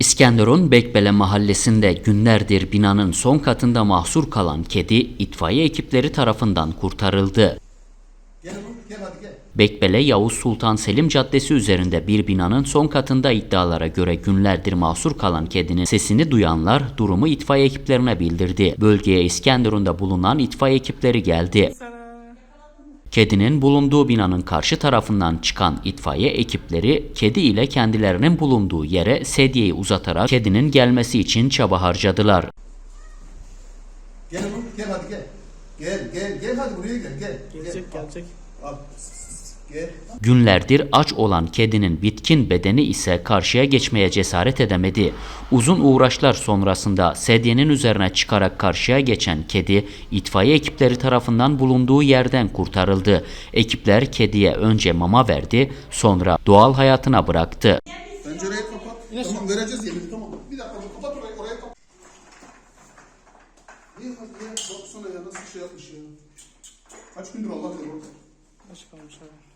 İskenderun Bekbele mahallesinde günlerdir binanın son katında mahsur kalan kedi itfaiye ekipleri tarafından kurtarıldı. Gel gel hadi gel. Bekbele Yavuz Sultan Selim Caddesi üzerinde bir binanın son katında iddialara göre günlerdir mahsur kalan kedinin sesini duyanlar durumu itfaiye ekiplerine bildirdi. Bölgeye İskenderun'da bulunan itfaiye ekipleri geldi. Kedinin bulunduğu binanın karşı tarafından çıkan itfaiye ekipleri kedi ile kendilerinin bulunduğu yere sedyeyi uzatarak kedinin gelmesi için çaba harcadılar. Gel oğlum gel hadi gel. Gel gel gel hadi buraya gel gel. Gelecek gelecek. Al. Günlerdir aç olan kedinin bitkin bedeni ise karşıya geçmeye cesaret edemedi. Uzun uğraşlar sonrasında sedyenin üzerine çıkarak karşıya geçen kedi itfaiye ekipleri tarafından bulunduğu yerden kurtarıldı. Ekipler kediye önce mama verdi, sonra doğal hayatına bıraktı. Pencereyi kapat. Tamam vereceğiz yemini tamam. Bir dakika dur, kapat orayı oraya kapat. İyi hadi ya. Baksana ya nasıl şey yapmış ya. Kaç gündür Allah bilir orada. Aç kalmış abi.